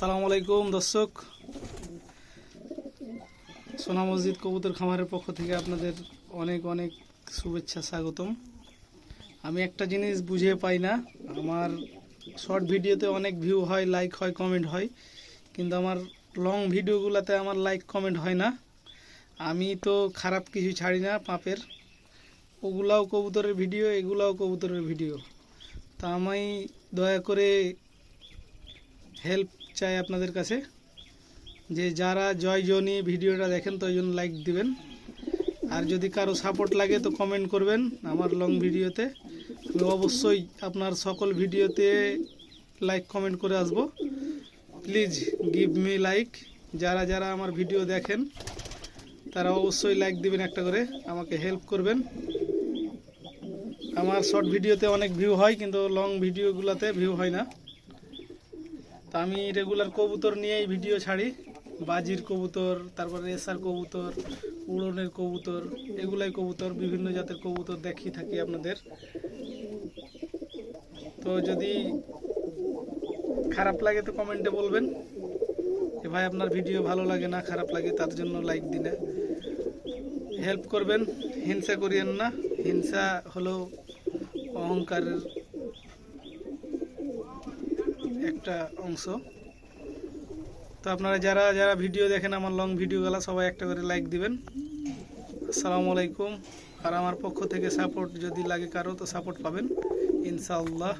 সালাম আলাইকুম, দর্শক। সোনা মসজিদ কবুতর খামারের পক্ষ থেকে আপনাদের অনেক অনেক শুভেচ্ছা, স্বাগতম। আমি একটা জিনিস বুঝে পাই না, আমার শর্ট ভিডিওতে অনেক ভিউ হয় লাইক হয় কমেন্ট হয়, কিন্তু আমার লং ভিডিওগুলোতে আমার লাইক কমেন্ট হয় না। আমি তো খারাপ কিছু ছাড়ি না পাপের, ওগুলাও কবুতরের ভিডিও এগুলাও কবুতরের ভিডিও তা আমি দয়া করে হেল্প চাই আপনাদের কাছে। যে যারা জয় জনি ভিডিওটা দেখেন, তো ওই জন্য লাইক দিবেন। আর যদি কারও সাপোর্ট লাগে, তো কমেন্ট করবেন আমার লং ভিডিওতে। আমি অবশ্যই আপনার সকল ভিডিওতে লাইক কমেন্ট করে আসব। প্লিজ গিভ মি লাইক যারা যারা আমার ভিডিও দেখেন, তারা অবশ্যই লাইক দিবেন একটা করে। আমাকে হেল্প করবেন। আমার শর্ট ভিডিওতে অনেক ভিউ হয়, কিন্তু লং ভিডিওগুলোতে ভিউ হয় না। তা আমি রেগুলার কবুতর নিয়েই ভিডিও ছাড়ি। বাজির কবুতর, তারপরে রেসার কবুতর, উড়নের কবুতর, এগুলাই কবুতর, বিভিন্ন জাতের কবুতর দেখিয়ে থাকি আপনাদের। তো যদি খারাপ লাগে তো কমেন্টে বলবেন। যে ভাই আপনার ভিডিও ভালো লাগে না, খারাপ লাগে, তার জন্য লাইক দিনে হেল্প করবেন, হিংসা করিয়েন না। হিংসা হলো অহংকারের একটা অংশ। তো আপনারা যারা যারা ভিডিও দেখেন আমার লং ভিডিওগুলো, সবাই একটা করে লাইক দিবেন। আসসালামু আলাইকুম। আর আমার পক্ষ থেকে সাপোর্ট যদি লাগে কারও, তো সাপোর্ট পাবেন। ইনশাআল্লাহ।